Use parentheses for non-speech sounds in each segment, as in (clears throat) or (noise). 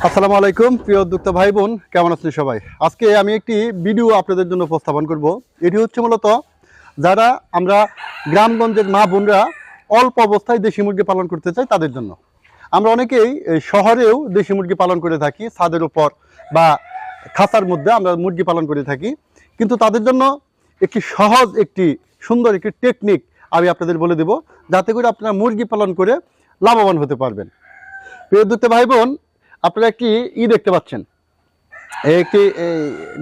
আসসালামু আলাইকুম, প্রিয় উদ্যোক্তা ভাই বোন কেমন আছেন সবাই? আজকে আমি একটি ভিডিও আপনাদের জন্য উপস্থাপন করব। এটি হচ্ছে মূলত যারা আমরা গ্রামগঞ্জের মা বোনরা অল্প অবস্থায় দেশি মুরগি পালন করতে চাই তাদের জন্য। আমরা অনেকেই শহরেও দেশি মুরগি পালন করে থাকি, ছাদের উপর বা খাঁচার মধ্যে আমরা মুরগি পালন করে থাকি। কিন্তু তাদের জন্য একটি সহজ, একটি সুন্দর, একটি টেকনিক আমি আপনাদের বলে দেব, যাতে করে আপনারা মুরগি পালন করে লাভবান হতে পারবেন। প্রিয় উদ্যোক্তা ভাই বোন আপনারা একটি ই দেখতে পাচ্ছেন। একটি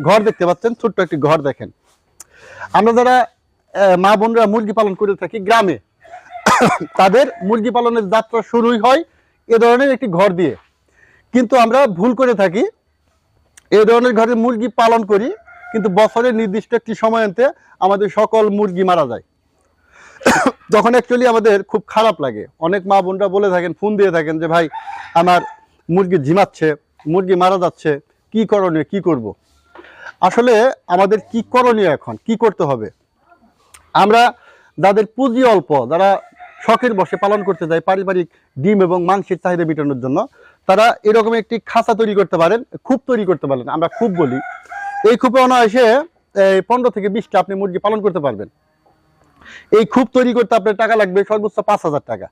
ঘর দেখতে পাচ্ছেন, ছোট্ট একটি ঘর দেখেন। আমরা যারা মা বোনরা মুরগি পালন করে থাকি গ্রামে, তাদের মুরগি পালনের যাত্রা শুরুই হয় এ ধরনের একটি ঘর দিয়ে। কিন্তু আমরা ভুল করে থাকি এই ধরনের ঘরে মুরগি পালন করি, কিন্তু বছরের নির্দিষ্ট একটি সময়তে আমাদের সকল মুরগি মারা যায়। তখন অ্যাকচুয়ালি আমাদের খুব খারাপ লাগে। অনেক মা বোনরা বলে থাকেন, ফোন দিয়ে থাকেন যে, ভাই, আমার মুরগি ঝিমাচ্ছে, মুরগি মারা যাচ্ছে, কি করণীয়, কি করব। আসলে আমাদের কি করণীয় এখন? কি করতে হবে? আমরা যাদের পুঁজি অল্প, যারা শখের বসে পালন করতে যায় পারিবারিক ডিম এবং মাংসের চাহিদা মেটানোর জন্য, তারা এরকম একটি খাঁচা তৈরি করতে পারেন, খুব তৈরি করতে পারেন, আমরা খুব বলি। এই খুপে অনায়াসে পনেরো থেকে বিশটা আপনি মুরগি পালন করতে পারবেন। এই খুব তৈরি করতে আপনার টাকা লাগবে সর্বোচ্চ পাঁচ হাজার টাকা।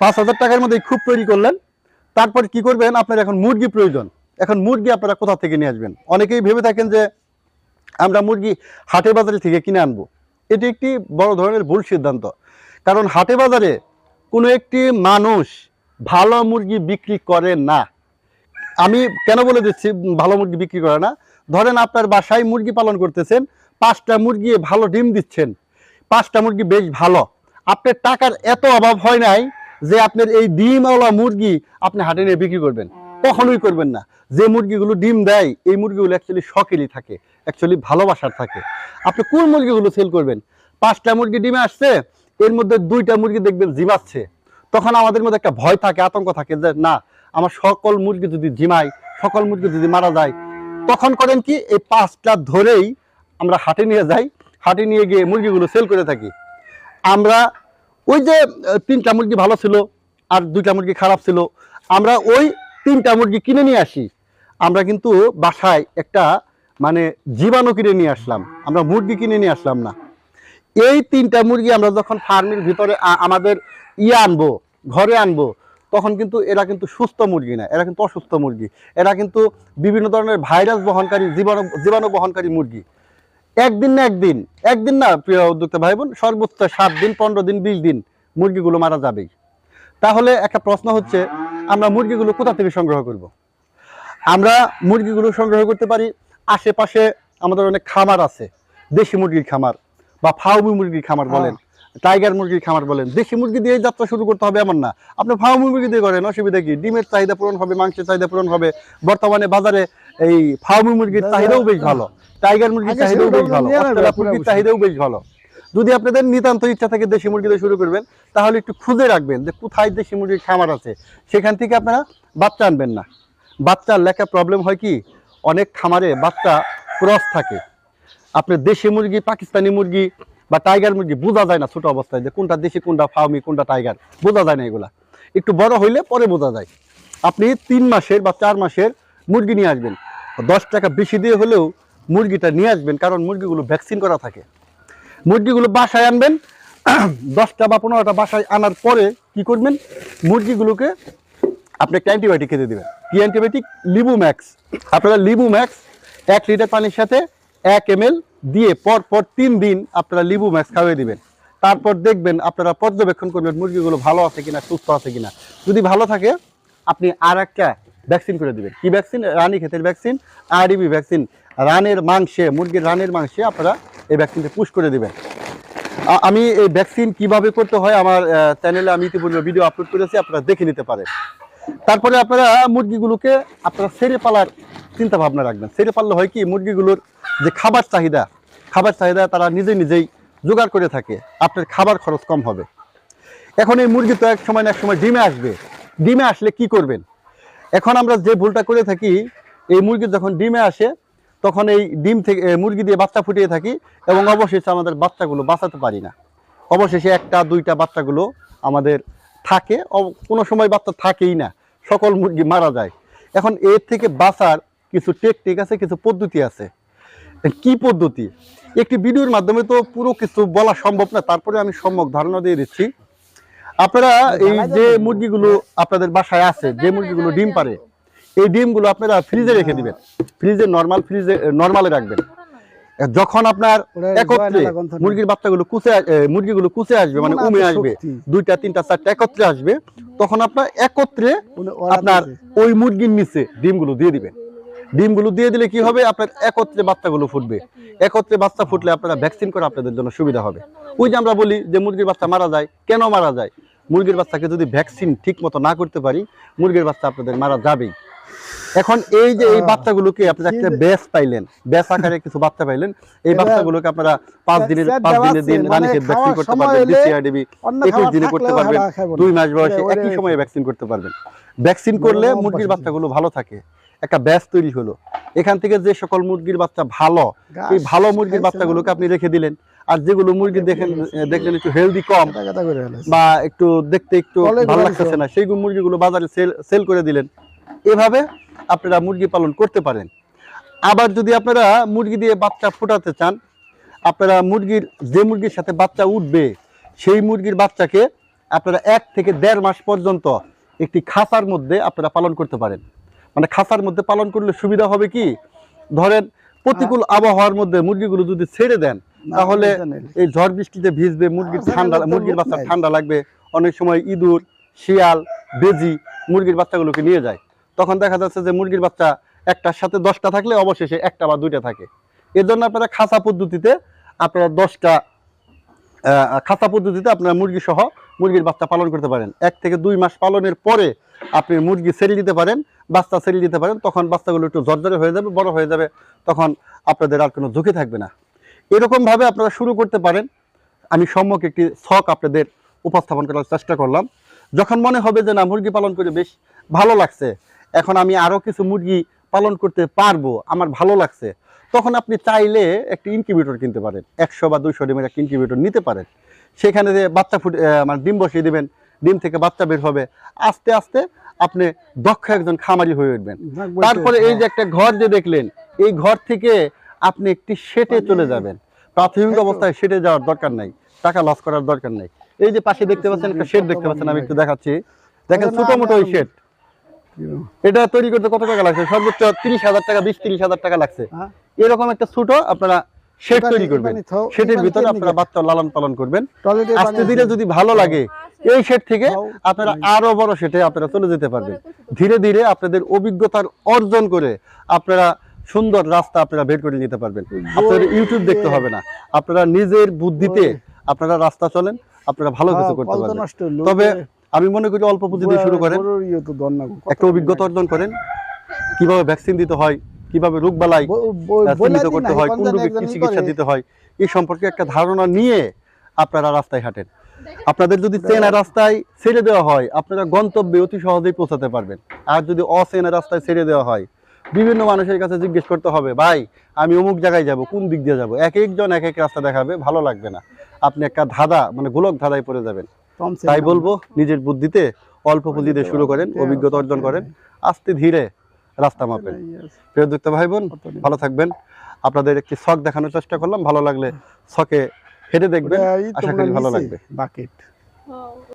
পাঁচ হাজার টাকার মধ্যে খুব তৈরি করলেন তারপর কি করবেন? আপনার এখন মুরগি প্রয়োজন। এখন মুরগি আপনারা কোথা থেকে নিয়ে আসবেন? অনেকেই ভেবে থাকেন যে আমরা মুরগি হাটে বাজারে থেকে কিনে আনব। এটি একটি বড় ধরনের ভুল সিদ্ধান্ত। কারণ হাটে বাজারে কোনো একটি মানুষ ভালো মুরগি বিক্রি করে না। আমি কেন বলে দিচ্ছি ভালো মুরগি বিক্রি করে না? ধরেন আপনার বাসায় মুরগি পালন করতেছেন, পাঁচটা মুরগি ভালো ডিম দিচ্ছেন, পাঁচটা মুরগি বেশ ভালো। আপনার টাকার এত অভাব হয় নাই যে আপনার এই ডিমওয়ালা মুরগি আপনি হাটে নিয়ে বিক্রি করবেন, কখনোই করবেন না। যে মুরগিগুলো ডিম দেয়, এই মুরগিগুলো অ্যাকচুয়ালি শখেরই থাকে অ্যাকচুয়ালি ভালোবাসার থাকে। আপনি কোন মুরগিগুলো সেল করবেন? পাঁচটা মুরগি ডিমে আসছে, এর মধ্যে দুইটা মুরগি দেখবেন জিমাচ্ছে তখন আমাদের মধ্যে একটা ভয় থাকে, আতঙ্ক থাকে যে, না, আমার সকল মুরগি যদি জিমায়, সকল মুরগি যদি মারা যায়, তখন করেন কি, এই পাঁচটা ধরেই আমরা হাটে নিয়ে যাই, হাটে নিয়ে গিয়ে মুরগিগুলো সেল করে থাকি। আমরা ওই যে তিনটা মুরগি ভালো ছিল আর দুইটা মুরগি খারাপ ছিল, আমরা ওই তিনটা মুরগি কিনে নিয়ে আসি। আমরা কিন্তু বাসায় একটা মানে জীবাণু কিনে নিয়ে আসলাম। আমরা মুরগি কিনে নিয়ে আসলাম না। এই তিনটা মুরগি আমরা যখন ফার্মের ভিতরে আমাদের ইয়ে আনব, ঘরে আনব, তখন কিন্তু এরা কিন্তু সুস্থ মুরগি না, এরা কিন্তু অসুস্থ মুরগি। এরা কিন্তু বিভিন্ন ধরনের ভাইরাস বহনকারী, জীবাণু জীবাণু বহনকারী মুরগি। একদিন না একদিন একদিন না প্রিয় উদ্যোক্তা ভাই বোন সর্বোচ্চ সাত দিন পনেরো দিন বিশ দিন মুরগিগুলো মারা যাবেই। তাহলে একটা প্রশ্ন হচ্ছে আমরা মুরগিগুলো কোথা থেকে সংগ্রহ করব। আমরা মুরগিগুলো সংগ্রহ করতে পারি আশেপাশে আমাদের অনেক খামার আছে দেশি মুরগির খামার বা ফাউমি মুরগির খামার বলেন টাইগার মুরগির খামার বলেন দেশি মুরগি দিয়ে যাত্রা শুরু করতে হবে এমন না। আপনি ফাউমি মুরগি দিয়ে করেন অসুবিধা কি? ডিমের চাহিদা পূরণ হবে মাংসের চাহিদা পূরণ হবে বর্তমানে বাজারে এই ফাউমি মুরগির চাহিদাও বেশ ভালো। টাইগার মুরগির চাহিদাও বেশ ভালো। মুরগির চাহিদাও বেশ ভালো। যদি আপনাদের নিতান্ত ইচ্ছা থাকে দেশি মুরগি দিয়ে শুরু করবেন তাহলে একটু খুঁজে রাখবেন যে কোথায় দেশি মুরগির খামার আছে। সেখান থেকে আপনারা বাচ্চা আনবেন না। বাচ্চার লেখা প্রবলেম হয় কি? অনেক খামারে বাচ্চা ক্রস থাকে। আপনার দেশি মুরগি পাকিস্তানি মুরগি বা টাইগার মুরগি বোঝা যায় না ছোট অবস্থায় যে কোনটা দেশি কোনটা ফার্মি কোনটা টাইগার বোঝা যায় না এগুলা। একটু বড় হইলে পরে বোঝা যায়। আপনি তিন মাসের বা চার মাসের মুরগি নিয়ে আসবেন। দশ টাকা বেশি দিয়ে হলেও মুরগিটা নিয়ে আসবেন, কারণ মুরগিগুলো ভ্যাকসিন করা থাকে। মুরগিগুলো বাসায় আনবেন, (clears throat) দশটা বা পনেরোটা বাসায় আনার পরে কি করবেন? মুরগিগুলোকে আপনি একটা অ্যান্টিবায়োটিক খেতে দেবেন। কি অ্যান্টিবায়োটিক লিবু ম্যাক্স। আপনারা লিবু ম্যাক্স, এক লিটার পানির সাথে এক এম দিয়ে পর পর তিন দিন আপনারা লিবু ম্যাক্স খাওয়িয়ে দিবেন। তারপর দেখবেন আপনারা পর্যবেক্ষণ করবেন মুরগিগুলো ভালো আছে কিনা, সুস্থ আছে কিনা। যদি ভালো থাকে, আপনি আর একটা ভ্যাকসিন করে দিবেন। কি ভ্যাকসিন রানী ক্ষেতের ভ্যাকসিন আরডিবি ভ্যাকসিন রানের মাংসে, মুরগির রানের মাংসে আপনারা এই ভ্যাকসিনটা পুশ করে দিবেন। আমি এই ভ্যাকসিন কীভাবে করতে হয় আমার চ্যানেলে আমি ইতিপূর্বে ভিডিও আপলোড করেছি, আপনারা দেখে নিতে পারেন। তারপরে আপনারা মুরগিগুলোকে আপনারা সেরে পালার চিন্তা ভাবনা রাখবেন। সেরে পারলে হয় কি, মুরগিগুলোর যে খাবার চাহিদা খাবার চাহিদা তারা নিজে নিজেই জোগাড় করে থাকে। আপনার খাবার খরচ কম হবে। এখন এই মুরগি তো এক সময় না এক সময় ডিমে আসবে। ডিমে আসলে কি করবেন? এখন আমরা যে ভুলটা করে থাকি, এই মুরগি যখন ডিমে আসে, তখন এই ডিম থেকে মুরগি দিয়ে বাচ্চা ফুটিয়ে থাকি এবং অবশেষে আমাদের বাচ্চাগুলো বাঁচাতে পারি না। অবশেষে একটা, দুইটা বাচ্চাগুলো আমাদের থাকে কোনো সময় বাচ্চা থাকেই না, সকল মুরগি মারা যায়। এখন এর থেকে বাঁচার কিছু টেকনিক আছে, কিছু পদ্ধতি আছে। কি পদ্ধতি? একটি ভিডিওর মাধ্যমে তো পুরো কিছু বলা সম্ভব না, তারপরে আমি সম্যক ধারণা দিয়ে দিচ্ছি। আপনারা এই যে মুরগিগুলো আপনাদের বাসায় আছে যে মুরগিগুলো ডিম পারে এই ডিমগুলো আপনারা ফ্রিজে রেখে দিবেন। ফ্রিজে নর্মাল ফ্রিজে নর্মালে রাখবেন। যখন আপনার একত্রে। মুরগির বাচ্চাগুলো কুচে মুরগিগুলো কুচে আসবে মানে উমে আসবে। দুইটা তিনটা চারটা একত্রে আসবে তখন আপনার একত্রে আপনার ওই মুরগির নিচে ডিমগুলো দিয়ে দিবেন। ডিমগুলো দিয়ে দিলে কি হবে? আপনার একত্রে বাচ্চাগুলো ফুটবে। একত্রে বাচ্চা ফুটলে আপনারা ভ্যাকসিন করে আপনাদের জন্য সুবিধা হবে। ওই যে আমরা বলি যে মুরগির বাচ্চা মারা যায় কেন মারা যায়? মুরগির বাচ্চাকে যদি ভ্যাকসিন ঠিক মতো না করতে পারি মুরগির বাচ্চা আপনাদের মারা যাবেই। এখন এই যে এই বাচ্চাগুলোকে আপনারা একটা ব্যাস পাইলেন ব্যাস আকারে কিছু বাচ্চা পাইলেন এই বাচ্চাগুলোকে আপনারা পাঁচ দিনের পাঁচ দিনের দিন রানীকে মানে ভ্যাকসিন করতে পারবেন ডিসিআরডিবি একুশ দিনে করতে পারবেন দুই মাস বয়সে একই সময়ে ভ্যাকসিন করতে পারবেন। ভ্যাকসিন করলে মুরগির। বাচ্চাগুলো ভালো থাকে। একটা ব্যাস তৈরি হলো। এখান থেকে যে সকল মুরগির বাচ্চা ভালো এই ভালো মুরগির বাচ্চাগুলোকে আপনি রেখে দিলেন। আর যেগুলো মুরগি দেখেন দেখলেন একটু হেলদি কম। বা একটু দেখতে একটু ভালো লাগতেছে না সেই মুরগিগুলো বাজারে সেল সেল করে দিলেন। এভাবে আপনারা মুরগি পালন করতে পারেন। আবার যদি আপনারা মুরগি দিয়ে বাচ্চা ফোটাতে চান আপনারা মুরগির যে মুরগির সাথে বাচ্চা উঠবে সেই মুরগির বাচ্চাকে আপনারা এক থেকে দেড় মাস পর্যন্ত একটি খাঁচার মধ্যে আপনারা পালন করতে পারেন। মানে খাঁচার মধ্যে পালন করলে সুবিধা হবে কি? ধরেন প্রতিকূল আবহাওয়ার মধ্যে মুরগিগুলো যদি ছেড়ে দেন তাহলে এই ঝড় বৃষ্টিতে ভিজবে মুরগির ঠান্ডা মুরগির বাচ্চা ঠান্ডা লাগবে। অনেক সময় ইঁদুর শিয়াল বেজি মুরগির বাচ্চাগুলোকে নিয়ে যায়। তখন দেখা যাচ্ছে যে মুরগির বাচ্চা একটার সাথে দশটা থাকলে অবশেষে একটা বা দুইটা থাকে। এর জন্য আপনারা খাঁচা পদ্ধতিতে আপনারা দশটা আহ, খাঁচা পদ্ধতিতে আপনারা মুরগি সহ মুরগির বাচ্চা পালন করতে পারেন। এক থেকে দুই মাস পালনের পরে আপনি মুরগি ছেড়ে দিতে পারেন। বাচ্চা ছেড়ে দিতে পারেন, তখন বাচ্চাগুলো একটু জর্জরে হয়ে যাবে, বড় হয়ে যাবে, তখন আপনাদের আর কোনো ঝুঁকি থাকবে না। এরকমভাবে আপনারা শুরু করতে পারেন। আমি সম্যক একটি ছক আপনাদের উপস্থাপন করার চেষ্টা করলাম। যখন মনে হবে যে, না, মুরগি পালন করে বেশ ভালো লাগছে, এখন আমি আরও কিছু মুরগি পালন করতে পারব, আমার ভালো লাগছে, তখন আপনি চাইলে একটি ইনকিউবেটর কিনতে পারেন। একশো বা দুইশো ডিমের একটা ইনকিউবেটর নিতে পারেন। সেখানে যে বাচ্চা ফুটে মানে ডিম বসিয়ে দেবেন, ডিম থেকে বাচ্চা বের হবে, আস্তে আস্তে আপনি দক্ষ একজন খামারি হয়ে উঠবেন। তারপরে এই যে হ্যাঁ। একটা ঘর যে দেখলেন এই ঘর থেকে আপনি একটি শেটে চলে যাবেন। প্রাথমিক অবস্থায় শেটে যাওয়ার দরকার নাই টাকা লস করার দরকার নাই। এই যে পাশে দেখতে পাচ্ছেন একটা শেড দেখতে পাচ্ছেন আমি একটু দেখাচ্ছি। দেখেন ছোট মোটো ওই শেড এটা তৈরি করতে কত টাকা লাগছে? সর্বোচ্চ তিরিশ হাজার টাকা বিশ তিরিশ হাজার টাকা লাগছে। হ্যাঁ। এরকম একটা ছোট আপনারা শেড তৈরি করবেন। শেডের ভিতরে আপনারা বাচ্চা লালন পালন করবেন। পানি ধীরে যদি ভালো লাগে এই শেড থেকে আপনারা আরও বড় শেডে আপনারা চলে যেতে পারবেন। ধীরে ধীরে আপনাদের অভিজ্ঞতার অর্জন করে আপনারা সুন্দর রাস্তা আপনারা বের করে নিতে পারবেন। আপনাদের ইউটিউব দেখতে হবে না। আপনারা নিজের বুদ্ধিতে আপনারা রাস্তা চলেন আপনারা ভালো কিছু করতে পারবেন। তবে আমি মনে করি অল্প পুঁজি দিয়ে শুরু করেন। ইয়ে একটা অভিজ্ঞতা অর্জন করেন। কীভাবে ভ্যাকসিন দিতে হয় কীভাবে রোগ বালাই চিহ্নিত করতে হয় কোন রোগে কি চিকিৎসা দিতে হয় এই সম্পর্কে একটা ধারণা নিয়ে আপনারা রাস্তায় হাঁটেন। আপনাদের যদি চেনা রাস্তায় ছেড়ে দেওয়া হয় আপনারা গন্তব্যে অতি সহজেই পৌঁছাতে পারবেন। আর যদি অচেনা রাস্তায় ছেড়ে দেওয়া হয় বিভিন্ন মানুষের কাছে জিজ্ঞেস করতে হবে ভাই আমি অমুক জায়গায় যাব কোন দিক দিয়ে যাব? এক একজন এক এক রাস্তা দেখাবে ভালো লাগবে না। আপনি একটা ধাঁধা মানে গোলক ধাঁধায় পড়ে যাবেন। তাই বলব নিজের বুদ্ধিতে অল্প পুঁজিতে শুরু করেন অভিজ্ঞতা অর্জন করেন আস্তে ধীরে রাস্তা মাপেন। প্রিয় ভাই বোন ভালো থাকবেন। আপনাদের একটি শখ দেখানোর চেষ্টা করলাম ভালো লাগলে শখে হেঁটে দেখবেন। আশা করি ভালো লাগবে। বাকেট